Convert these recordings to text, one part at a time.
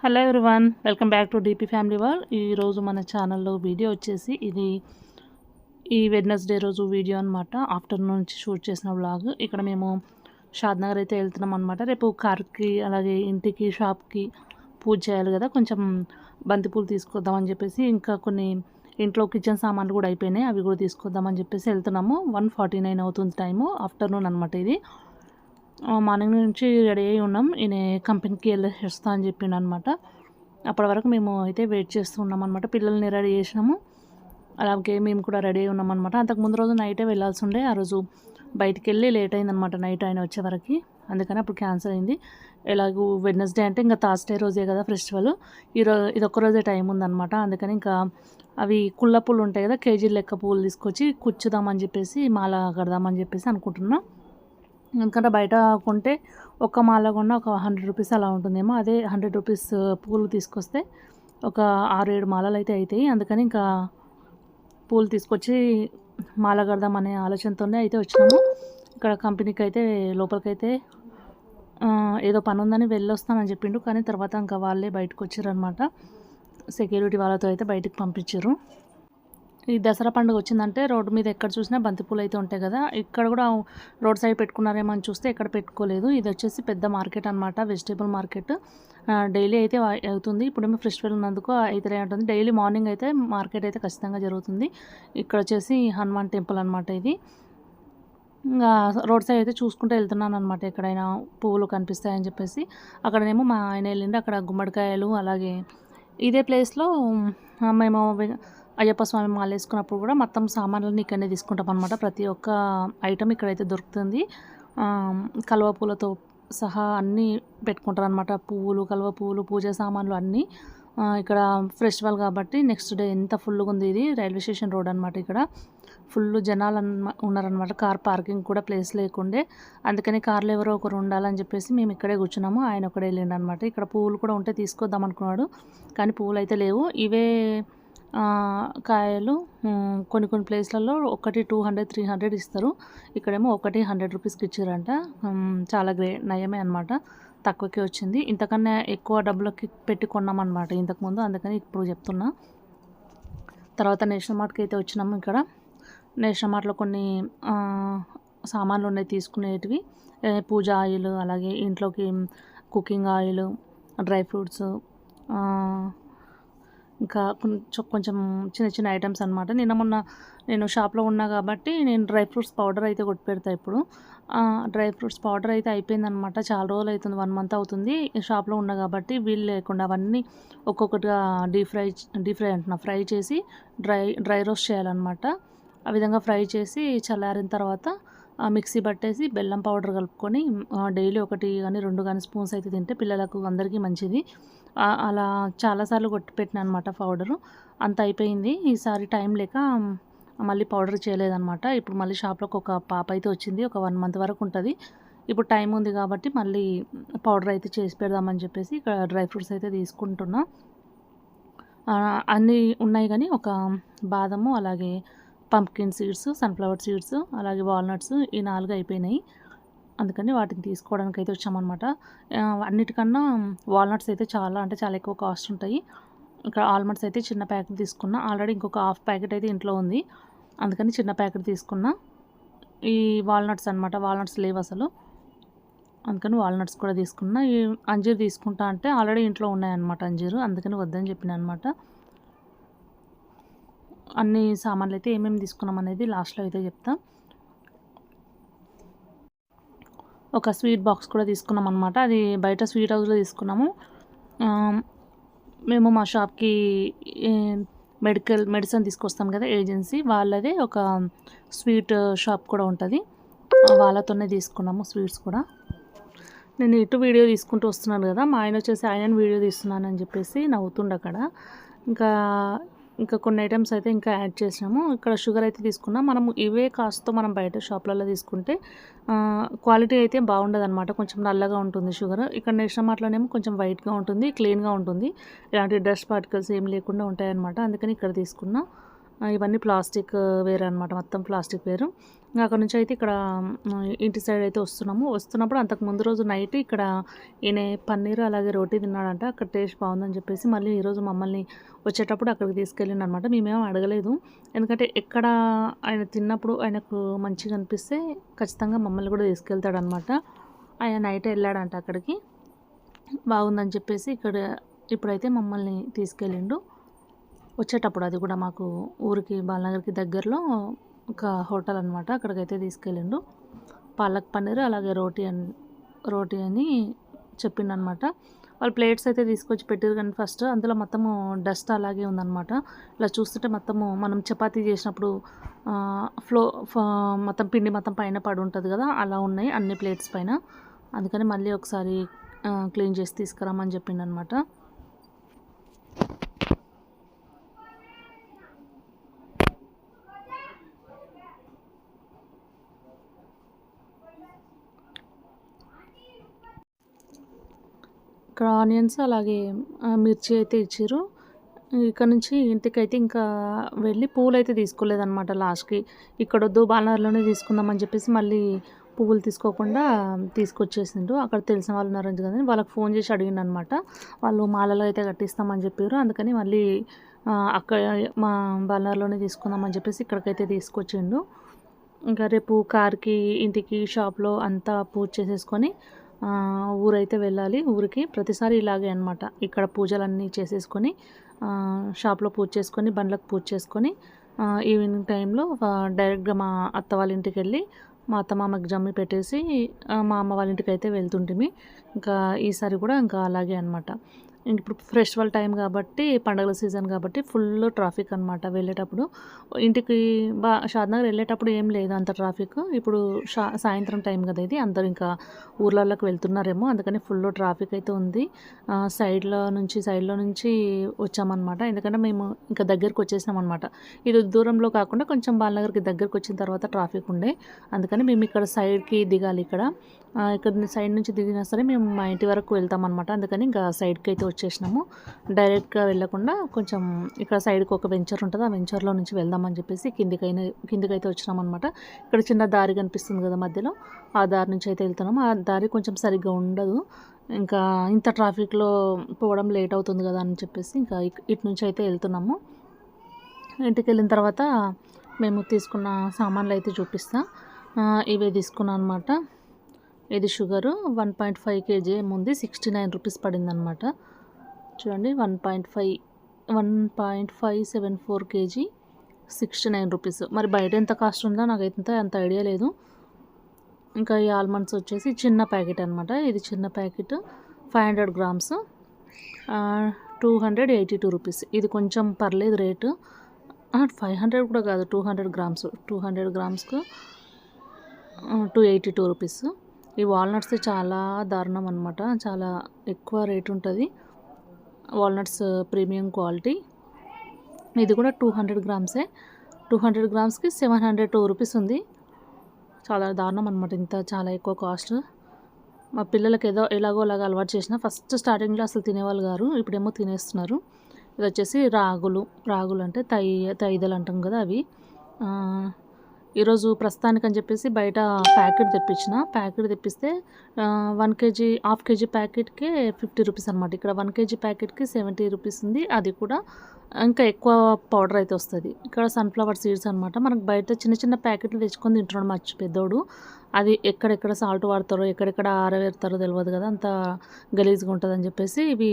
Hello everyone welcome back to DP family wall ఈరోజు మన ఛానల్లో వీడియో వచ్చేసి ఇది ఈ వెడ్నెస్డే రోజు వీడియో అనమాట ఆఫ్టర్నూన్ నుంచి షూట్ చేసిన వ్లాగ్. ఇక్కడ మేము షాద్నగర్ అయితే వెళ్తున్నాం అనమాట రేపు కార్కి అలాగే ఇంటికి షాప్కి పూజ చేయాలి కదా. కొంచెం బంతిపూలు తీసుకొద్దామని చెప్పేసి ఇంకా కొన్ని ఇంట్లో కిచెన్ సామాన్లు కూడా అయిపోయినాయి. అవి కూడా తీసుకొద్దామని చెప్పేసి వెళ్తున్నాము. వన్ ఫార్టీ నైన్ అవుతుంది టైము. ఆఫ్టర్నూన్ అనమాట ఇది. మార్నింగ్ నుంచి రెడీ అయి ఉన్నాం. ఈయన కంపెనీకి వెళ్ళేస్తా అని చెప్పిండు అనమాట అప్పటి వరకు మేము అయితే వెయిట్ చేస్తూ ఉన్నాం అనమాట పిల్లల్ని రెడీ చేసినాము. అలాగే మేము కూడా రెడీ అయి ఉన్నాం అనమాట అంతకు ముందు రోజు నైటే వెళ్ళాల్సి ఉండే. ఆ రోజు బయటికి వెళ్ళి లేట్ అయిందనమాట నైట్ ఆయన వచ్చేవరకు అందుకని అప్పుడు క్యాన్సిల్ అయింది. ఎలాగూ వెడ్నెస్డే అంటే ఇంకా థర్స్డే రోజే కదా ఫెస్టివల్. ఈరోజు ఇది ఒక్క రోజే టైం ఉందనమాట అందుకని ఇంకా అవి కుళ్ళ పూలు ఉంటాయి కదా కేజీ లెక్క పూలు తీసుకొచ్చి కూర్చుదామని చెప్పేసి మాల కడదామని చెప్పేసి అనుకుంటున్నాం. ఎందుకంటే బయట కొంటే ఒక మాల కొన్న ఒక హండ్రెడ్ రూపీస్ అలా ఉంటుందేమో. అదే హండ్రెడ్ రూపీస్ uh, పూలు తీసుకొస్తే ఒక ఆరు ఏడు మాలలు అయితే అవుతాయి అందుకని ఇంకా పూలు తీసుకొచ్చి మాల కడదాం అనే ఆలోచనతోనే అయితే వచ్చినాము. ఇక్కడ కంపెనీకి అయితే లోపలికైతే ఏదో పని ఉందని వెళ్ళొస్తానని చెప్పిండు. కానీ తర్వాత ఇంకా వాళ్ళే బయటకు వచ్చారనమాట సెక్యూరిటీ వాళ్ళతో అయితే బయటకు పంపించారు ఈ దసరా పండుగ వచ్చిందంటే రోడ్డు మీద ఎక్కడ చూసినా బంతిపూలు అయితే ఉంటాయి కదా. ఇక్కడ కూడా రోడ్ సైడ్ పెట్టుకున్నారేమో అని చూస్తే ఎక్కడ పెట్టుకోలేదు. ఇది వచ్చేసి పెద్ద మార్కెట్ అనమాట వెజిటేబుల్ మార్కెట్. డైలీ అయితే అవుతుంది. ఇప్పుడేమో ఫెస్టివల్ ఉన్నందుకు అయితే ఉంటుంది. డైలీ మార్నింగ్ అయితే మార్కెట్ అయితే ఖచ్చితంగా జరుగుతుంది. ఇక్కడ వచ్చేసి హనుమాన్ టెంపుల్ అనమాట ఇది. ఇంకా రోడ్ సైడ్ అయితే చూసుకుంటూ వెళ్తున్నాను అనమాట ఎక్కడైనా పువ్వులు కనిపిస్తాయని చెప్పేసి. అక్కడనేమో మా ఆయన వెళ్ళిండి. అక్కడ గుమ్మడికాయలు అలాగే ఇదే ప్లేస్లో మేము అయ్యప్ప స్వామి మాల వేసుకున్నప్పుడు కూడా మొత్తం సామాన్లన్నీ ఇక్కడనే తీసుకుంటాం అనమాట ప్రతి ఒక్క ఐటమ్ ఇక్కడైతే దొరుకుతుంది. కలువ పూలతో సహా అన్నీ పెట్టుకుంటారు అనమాట పువ్వులు కలువ పువ్వులు పూజ సామాన్లు అన్నీ ఇక్కడ ఫెస్టివల్ కాబట్టి నెక్స్ట్ డే ఎంత ఫుల్గా ఉంది ఇది రైల్వే స్టేషన్ రోడ్ అనమాట ఇక్కడ. ఫుల్ జనాలు ఉన్నారనమాట కార్ పార్కింగ్ కూడా ప్లేస్ లేకుండే. అందుకని కార్లు ఎవరో ఒకరు ఉండాలని చెప్పేసి మేము ఇక్కడే కూర్చున్నాము. ఆయన ఒకడే వెళ్ళిండు అనమాట ఇక్కడ పువ్వులు కూడా ఉంటే తీసుకొద్దాం అనుకున్నాడు. కానీ పువ్వులు అయితే లేవు. ఇవే కాయలు కొన్ని కొన్ని ప్లేస్లలో ఒకటి టూ హండ్రెడ్ త్రీ హండ్రెడ్ ఇస్తారు. ఇక్కడేమో ఒకటి హండ్రెడ్ రూపీస్కి ఇచ్చారంట. చాలా గ్రే నయమే అనమాట తక్కువకే వచ్చింది. ఇంతకన్నా ఎక్కువ డబ్బులకి పెట్టి కొన్నామన్నమాట ఇంతకుముందు. అందుకని ఇప్పుడు చెప్తున్నా. తర్వాత నేషనల్ మార్ట్కి అయితే వచ్చినాము ఇక్కడ. నేషనల్ మార్ట్లో కొన్ని సామాన్లు ఉన్నాయి తీసుకునేటివి. పూజ ఆయిల్ అలాగే ఇంట్లోకి కుకింగ్ ఆయిల్ డ్రై ఫ్రూట్స్ ఇంకా కొంచెం కొంచెం చిన్న చిన్న ఐటమ్స్ అనమాట నిన్న మొన్న నేను షాప్లో ఉన్నా కాబట్టి నేను డ్రై ఫ్రూట్స్ పౌడర్ అయితే కొట్టి పెడతా ఇప్పుడు. డ్రై ఫ్రూట్స్ పౌడర్ అయితే అయిపోయిందనమాట చాలా రోజులు అవుతుంది వన్ మంత్ అవుతుంది. షాప్లో ఉన్నా కాబట్టి వీళ్ళు లేకుండా అవన్నీ ఒక్కొక్కటిగా డీప్ ఫ్రై డీప్ ఫ్రై అంటున్నా ఫ్రై చేసి డ్రై డ్రై రోస్ట్ చేయాలన్నమాట. ఆ విధంగా ఫ్రై చేసి చల్లారిన తర్వాత మిక్సీ పట్టేసి బెల్లం పౌడర్ కలుపుకొని డైలీ ఒకటి కానీ రెండు కానీ స్పూన్స్ అయితే తింటే పిల్లలకు అందరికీ మంచిది. అలా చాలాసార్లు కొట్టి పెట్టిన అనమాట పౌడరు. అంత అయిపోయింది. ఈసారి టైం లేక మళ్ళీ పౌడర్ చేయలేదనమాట ఇప్పుడు మళ్ళీ షాప్లోకి ఒక పాప అయితే వచ్చింది. ఒక వన్ మంత్ వరకు ఉంటుంది. ఇప్పుడు టైం ఉంది కాబట్టి మళ్ళీ పౌడర్ అయితే చేసి పెడదామని చెప్పేసి ఇక్కడ డ్రై ఫ్రూట్స్ అయితే తీసుకుంటున్నా. అన్నీ ఉన్నాయి కానీ ఒక బాదము అలాగే పంప్కిన్ సీడ్స్ సన్ఫ్లవర్ సీడ్స్ అలాగే వాల్నట్స్ ఈ నాలుగు అయిపోయినాయి. అందుకని వాటిని తీసుకోవడానికి అయితే వచ్చామన్నమాట అన్నిటికన్నా వాల్నట్స్ అయితే చాలా అంటే చాలా ఎక్కువ కాస్ట్ ఉంటాయి. ఇక్కడ ఆల్మండ్స్ అయితే చిన్న ప్యాకెట్ తీసుకున్నా ఆల్రెడీ ఇంకొక హాఫ్ ప్యాకెట్ అయితే ఇంట్లో ఉంది. అందుకని చిన్న ప్యాకెట్ తీసుకున్నా. ఈ వాల్నట్స్ అనమాట వాల్నట్స్ లేవు అసలు. అందుకని వాల్నట్స్ కూడా తీసుకున్నా. ఈ అంజీరు తీసుకుంటా అంటే ఆల్రెడీ ఇంట్లో ఉన్నాయన్నమాట అంజీరు అందుకని వద్దని చెప్పిన అనమాట అన్ని సామాన్లు అయితే ఏమేమి తీసుకున్నాం అనేది లాస్ట్లో అయితే చెప్తా. ఒక స్వీట్ బాక్స్ కూడా తీసుకున్నాం అనమాట అది బయట స్వీట్ హౌస్లో తీసుకున్నాము. మేము మా షాప్కి మెడికల్ మెడిసిన్ తీసుకొస్తాం కదా ఏజెన్సీ వాళ్ళదే ఒక స్వీట్ షాప్ కూడా ఉంటుంది. వాళ్ళతోనే తీసుకున్నాము స్వీట్స్ కూడా. నేను ఇటు వీడియో తీసుకుంటూ వస్తున్నాను కదా మా ఆయన వచ్చేసి ఆయన వీడియో తీస్తున్నానని చెప్పేసి నవ్వుతుండ అక్కడ. ఇంకా ఇంకా కొన్ని ఐటమ్స్ అయితే ఇంకా యాడ్ చేసినాము. ఇక్కడ షుగర్ అయితే తీసుకున్నాం. మనము ఇవే కాస్ట్తో మనం బయట షాప్లలో తీసుకుంటే క్వాలిటీ అయితే బాగుండదు అనమాట కొంచెం నల్లగా ఉంటుంది షుగర్ ఇక్కడ నేషనల్ మాటలోనేమో కొంచెం వైట్గా ఉంటుంది క్లీన్గా ఉంటుంది. ఇలాంటి డస్ట్ పార్టికల్స్ ఏం లేకుండా ఉంటాయన్నమాట. అందుకని ఇక్కడ తీసుకున్నాం. ఇవన్నీ ప్లాస్టిక్ వేర్ అనమాట మొత్తం ప్లాస్టిక్ వేరు. అక్కడ నుంచి అయితే ఇక్కడ ఇంటి సైడ్ అయితే వస్తున్నాము. వస్తున్నప్పుడు అంతకు ముందు రోజు నైట్ ఇక్కడ ఈయన పన్నీరు అలాగే రోటీ తిన్నాడంట. అక్కడ టేస్ట్ బాగుందని చెప్పేసి మళ్ళీ ఈరోజు మమ్మల్ని వచ్చేటప్పుడు అక్కడికి తీసుకెళ్ళిండు అనమాట మేమేం అడగలేదు. ఎందుకంటే ఎక్కడ ఆయన తిన్నప్పుడు ఆయనకు మంచిగా అనిపిస్తే ఖచ్చితంగా మమ్మల్ని కూడా తీసుకెళ్తాడనమాట ఆయన నైట్ వెళ్ళాడంట అక్కడికి. బాగుందని చెప్పేసి ఇక్కడ ఇప్పుడైతే మమ్మల్ని తీసుకెళ్ళిండు. వచ్చేటప్పుడు అది కూడా మాకు ఊరికి బాలనగర్కి దగ్గరలో ఒక హోటల్ అనమాట అక్కడికైతే తీసుకెళ్ళిండు. పాలక్ పన్నీర్ అలాగే రోటీ అని రోటీ అని చెప్పిండనమాట వాళ్ళు ప్లేట్స్ అయితే తీసుకొచ్చి పెట్టారు కానీ ఫస్ట్ అందులో మొత్తము డస్ట్ అలాగే ఉందన్నమాట. ఇలా చూస్తుంటే మొత్తము మనం చపాతీ చేసినప్పుడు ఫ్లో ఫ- మొత్తం పిండి మొత్తం పైన పడి ఉంటుంది కదా అలా ఉన్నాయి అన్ని ప్లేట్స్ పైన. అందుకని మళ్ళీ ఒకసారి క్లీన్ చేసి తీసుకురామని చెప్పిండనమాట ఇక్కడ ఆనియన్స్ అలాగే మిర్చి అయితే ఇచ్చారు. ఇక్కడ నుంచి ఇంటికైతే ఇంకా వెళ్ళి పువ్వులు అయితే తీసుకోలేదనమాట లాస్ట్కి. ఇక్కడ వద్దు బాలనగర్లోనే తీసుకుందామని చెప్పేసి మళ్ళీ పువ్వులు తీసుకోకుండా తీసుకొచ్చేసిండు అక్కడ తెలిసిన వాళ్ళు ఉన్నారు కదండి. వాళ్ళకి ఫోన్ చేసి అడిగిండు అనమాట వాళ్ళు మాలలో అయితే కట్టిస్తామని చెప్పారు. అందుకని మళ్ళీ అక్కడ మా బాలనగర్లోనే తీసుకుందామని చెప్పేసి ఇక్కడికైతే తీసుకొచ్చిండు ఇంకా రేపు కార్కి ఇంటికి షాప్లో అంతా పూజ చేసేసుకొని ఊరైతే వెళ్ళాలి. ఊరికి ప్రతిసారి ఇలాగే అనమాట ఇక్కడ పూజలన్నీ చేసేసుకొని షాప్లో పూజ చేసుకొని బండ్లకు పూజ చేసుకొని ఈవినింగ్ టైంలో డైరెక్ట్గా మా అత్త వాళ్ళ ఇంటికి వెళ్ళి మా అత్త మామకి జమ్మి పెట్టేసి మా అమ్మ వాళ్ళ ఇంటికి అయితే వెళ్తుంటిమి. ఇంకా ఈసారి కూడా ఇంకా అలాగే అనమాట ఇప్పుడు ఫెస్టివల్ టైం కాబట్టి పండగల సీజన్ కాబట్టి ఫుల్ ట్రాఫిక్ అనమాట వెళ్ళేటప్పుడు. ఇంటికి బా షాద్నగర్ వెళ్ళేటప్పుడు ఏం లేదు అంత ట్రాఫిక్. ఇప్పుడు షా సాయంత్రం టైం కదా ఇది అందరూ ఇంకా ఊర్లలోకి వెళ్తున్నారేమో అందుకని ఫుల్ ట్రాఫిక్ అయితే ఉంది. సైడ్లో నుంచి సైడ్లో నుంచి వచ్చామన్నమాట. ఎందుకంటే మేము ఇంకా దగ్గరికి వచ్చేసినాం అనమాట ఇది దూరంలో కాకుండా కొంచెం బాలనగర్కి దగ్గరికి వచ్చిన తర్వాత ట్రాఫిక్ ఉండే. అందుకని మేము ఇక్కడ సైడ్కి దిగాలి ఇక్కడ. ఇక్కడ సైడ్ నుంచి దిగినా సరే మేము మా ఇంటి వరకు వెళ్తాం అనమాట అందుకని ఇంకా సైడ్కి అయితే వచ్చేసినాము. డైరెక్ట్గా వెళ్ళకుండా కొంచెం ఇక్కడ సైడ్కి ఒక వెంచర్ ఉంటుంది. ఆ వెంచర్లో నుంచి వెళ్దామని చెప్పేసి కిందికైనా కిందికైతే వచ్చినాం అనమాట ఇక్కడ చిన్న దారి కనిపిస్తుంది కదా మధ్యలో. ఆ దారి నుంచి అయితే వెళ్తున్నాము. ఆ దారి కొంచెం సరిగ్గా ఉండదు. ఇంకా ఇంత ట్రాఫిక్లో పోవడం లేట్ అవుతుంది కదా అని చెప్పేసి ఇంకా ఇటు నుంచి అయితే వెళ్తున్నాము. ఇంటికి వెళ్ళిన తర్వాత మేము తీసుకున్న సామాన్లు అయితే చూపిస్తా. ఇవే తీసుకున్నాను అనమాట ఇది sugar one point five kg ఏముంది సిక్స్టీ నైన్ రూపీస్ పడిందనమాట చూడండి one point five one point five seven four kg sixty nine rupees. మరి బయట ఎంత కాస్ట్ ఉందో నాకైతే అంత ఐడియా లేదు. ఇంకా ఈ ఆల్మండ్స్ వచ్చేసి చిన్న ప్యాకెట్ అనమాట ఇది చిన్న packet five hundred grams two hundred eighty two rupees. ఇది కొంచెం పర్లేదు రేటు. ఫైవ్ హండ్రెడ్ కూడా కాదు two hundred grams two hundred గ్రామ్స్కు two eighty two rupees. ఈ వాల్నట్స్ చాలా దారుణం అనమాట చాలా ఎక్కువ రేట్ ఉంటుంది. Walnuts premium quality. ఇది కూడా టూ హండ్రెడ్ గ్రామ్సే. టూ హండ్రెడ్ గ్రామ్స్కి సెవెన్ హండ్రెడ్ టూ రూపీస్ ఉంది. చాలా దారుణం అనమాట ఇంత చాలా ఎక్కువ కాస్ట్. మా పిల్లలకి ఏదో ఎలాగో అలాగ అలవాటు చేసిన. ఫస్ట్ స్టార్టింగ్లో అసలు తినేవాళ్ళు గారు ఇప్పుడేమో తినేస్తున్నారు. ఇది వచ్చేసి రాగులు. రాగులు అంటే తై తైదలు అంటాం కదా అవి. ఈరోజు ప్రస్తుతానికి అని చెప్పేసి బయట ప్యాకెట్ తెప్పించిన. ప్యాకెట్ తెప్పిస్తే వన్ కేజీ హాఫ్ కేజీ ప్యాకెట్కే ఫిఫ్టీ రూపీస్ అనమాట ఇక్కడ వన్ కేజీ ప్యాకెట్కి సెవెంటీ రూపీస్ ఉంది. అది కూడా ఇంకా ఎక్కువ పౌడర్ అయితే వస్తుంది. ఇక్కడ సన్ఫ్లవర్ సీడ్స్ అనమాట మనకు బయట చిన్న చిన్న ప్యాకెట్లు తెచ్చుకొని తింటున్నాడు మా పెద్దోడు. అది ఎక్కడెక్కడ సాల్ట్ వాడతారో ఎక్కడెక్కడ ఆరవేరుతారో తెలియదు కదా అంత గలీజ్గా ఉంటుందని చెప్పేసి ఇవి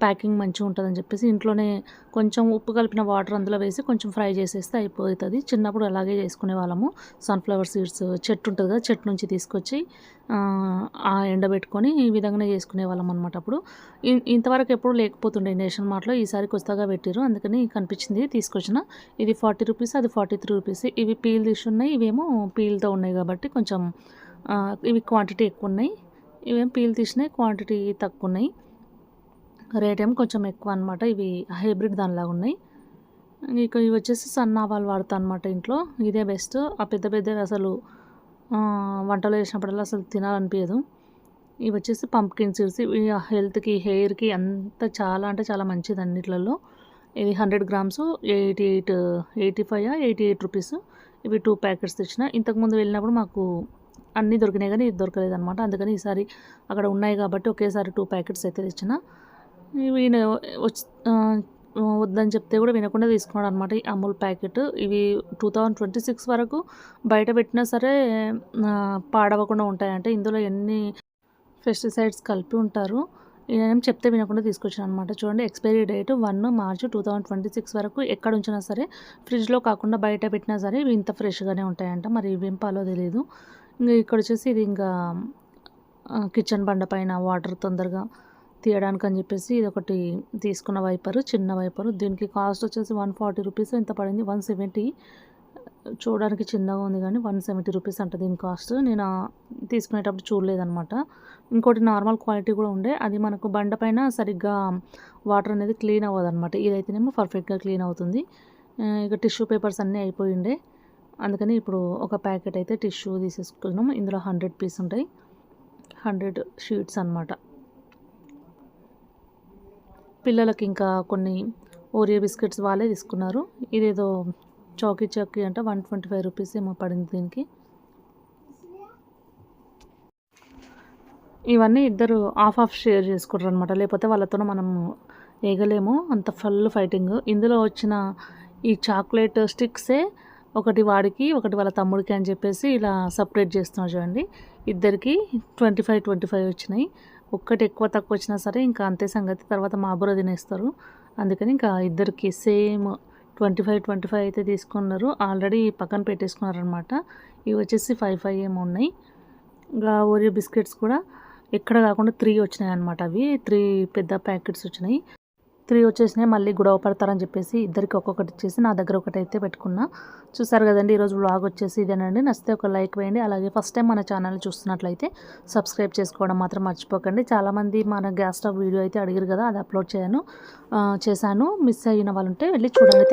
ప్యాకింగ్ మంచిగా ఉంటుందని చెప్పేసి ఇంట్లోనే కొంచెం ఉప్పు కలిపిన వాటర్ అందులో వేసి కొంచెం ఫ్రై చేసేస్తే అయిపోతుంది. చిన్నప్పుడు అలాగే చేసుకునే వాళ్ళము. సన్ఫ్లవర్ సీడ్స్ చెట్టు ఉంటుంది కదా చెట్టు నుంచి తీసుకొచ్చి ఆ, ఎండబెట్టుకొని ఈ విధంగానే చేసుకునే వాళ్ళం అనమాట అప్పుడు. ఇంతవరకు ఎప్పుడు లేకపోతుండే నేషన్ మార్ట్లో ఈసారి కొత్తగా పెట్టారు అందుకని కనిపించింది తీసుకొచ్చిన. ఇది ఫార్టీ రూపీస్ అది ఫార్టీ త్రీ రూపీస్. ఇవి పీల్ తీసి ఉన్నాయి ఇవేమో పీల్తో ఉన్నాయి కాబట్టి కొంచెం ఇవి క్వాంటిటీ ఎక్కువ ఉన్నాయి ఇవేం పీల్ తీసినాయి క్వాంటిటీ తక్కువ ఉన్నాయి రేట్ ఏమో కొంచెం ఎక్కువ అనమాట ఇవి హైబ్రిడ్ దానిలాగా ఉన్నాయి. ఇక ఇవి వచ్చేసి సన్నావాలు వాడతా అనమాట ఇంట్లో. ఇదే బెస్ట్. ఆ పెద్ద పెద్దవి అసలు వంటలు చేసినప్పుడల్లా అసలు తినాలనిపించదు. ఇవి వచ్చేసి పంప్కిన్ సీడ్స్. ఇవి హెల్త్కి హెయిర్కి అంత చాలా అంటే చాలా మంచిది అన్నిట్లలో. ఇది hundred grams eighty eight eighty five eighty eight rupees. ఇవి టూ ప్యాకెట్స్ తెచ్చిన. ఇంతకుముందు వెళ్ళినప్పుడు మాకు అన్నీ దొరికినాయి కానీ ఇది దొరకలేదు అనమాట అందుకని ఈసారి అక్కడ ఉన్నాయి కాబట్టి ఒకేసారి టూ ప్యాకెట్స్ అయితే తెచ్చిన. ఇవి వచ్చి వద్దని చెప్తే కూడా వినకుండా తీసుకున్నాడు అనమాట ఈ అమూల్ ప్యాకెట్. ఇవి టూ థౌజండ్ ట్వంటీ సిక్స్ వరకు బయట పెట్టినా సరే పాడవకుండా ఉంటాయంటే. ఇందులో ఎన్ని పెస్టిసైడ్స్ కలిపి ఉంటారు నేను చెప్తే వినకుండా తీసుకొచ్చాను అనమాట చూడండి expiry date one March two thousand twenty six వరకు ఎక్కడ ఉంచినా సరే ఫ్రిడ్జ్లో కాకుండా బయట పెట్టినా సరే ఇవి ఇంత ఫ్రెష్గానే ఉంటాయంట. మరి వింపాలో పాలో తెలియదు ఇంకా ఇక్కడ వచ్చేసి ఇది ఇంకా కిచెన్ బండ పైన వాటర్ తొందరగా తీయడానికి అని చెప్పేసి ఇది ఒకటి తీసుకున్న వైపరు చిన్న వైపరు దీనికి కాస్ట్ వచ్చేసి వన్ ఫార్టీ రూపీస్ ఎంత పడింది వన్ సెవెంటీ చూడడానికి చిన్నగా ఉంది కానీ వన్ సెవెంటీ రూపీస్ అంట దీని కాస్ట్. నేను తీసుకునేటప్పుడు చూడలేదన్నమాట. ఇంకోటి నార్మల్ క్వాలిటీ కూడా ఉండే. అది మనకు బండ పైన సరిగ్గా వాటర్ అనేది క్లీన్ అవ్వదు అనమాట ఇదైతేనేమో పర్ఫెక్ట్గా క్లీన్ అవుతుంది. ఇక టిష్యూ పేపర్స్ అన్నీ అయిపోయి ఉండే. అందుకని ఇప్పుడు ఒక ప్యాకెట్ అయితే టిష్యూ తీసేసుకున్నాం. ఇందులో హండ్రెడ్ పీస్ ఉంటాయి. హండ్రెడ్ షీట్స్ అనమాట పిల్లలకి ఇంకా కొన్ని ఓరియో బిస్కెట్స్ వాళ్ళే తీసుకున్నారు. ఇదేదో చౌకీ చౌకీ అంటే వన్ ట్వంటీ ఫైవ్ రూపీస్ ఏమో పడింది దీనికి. ఇవన్నీ ఇద్దరు ఆఫ్ ఆఫ్ షేర్ చేసుకుంటారు అనమాట లేకపోతే వాళ్ళతో మనం వేయగలేము అంత ఫుల్ ఫైటింగ్. ఇందులో వచ్చిన ఈ చాక్లెట్ స్టిక్సే ఒకటి వాడికి ఒకటి వాళ్ళ తమ్ముడికి అని చెప్పేసి ఇలా సపరేట్ చేస్తున్నారు చూడండి. ఇద్దరికి ట్వంటీ ఫైవ్ ట్వంటీ ఫైవ్ వచ్చినాయి. ఒక్కటి ఎక్కువ తక్కువ వచ్చినా సరే ఇంకా అంతే సంగతి. తర్వాత మా బుర్ర తినేస్తారు అందుకని ఇంకా ఇద్దరికి same twenty five twenty five అయితే తీసుకున్నారు. ఆల్రెడీ పక్కన పెట్టేసుకున్నారు అనమాట ఇవి వచ్చేసి ఫైవ్ ఫైవ్ ఏమో ఉన్నాయి. ఇంకా ఓరియో బిస్కెట్స్ కూడా ఎక్కడ కాకుండా త్రీ వచ్చినాయి అనమాట అవి. త్రీ పెద్ద ప్యాకెట్స్ వచ్చినాయి. త్రీ వచ్చేసినాయి. మళ్ళీ గొడవ పడతారని చెప్పేసి ఇద్దరికి ఒక్కొక్కటి ఇచ్చేసి నా దగ్గర ఒకటి అయితే పెట్టుకున్నా. చూసారు కదండి ఈరోజు వ్లాగ్ వచ్చేసి ఇదేనండి. నచ్చితే ఒక లైక్ వేయండి. అలాగే ఫస్ట్ టైం మన ఛానల్ చూస్తున్నట్లయితే సబ్స్క్రైబ్ చేసుకోవడం మాత్రం మర్చిపోకండి. చాలామంది మన గ్యాస్ స్టవ్ వీడియో అయితే అడిగారు కదా అది అప్లోడ్ చేయను చేశాను. మిస్ అయిన వాళ్ళు ఉంటే వెళ్ళి చూడండి.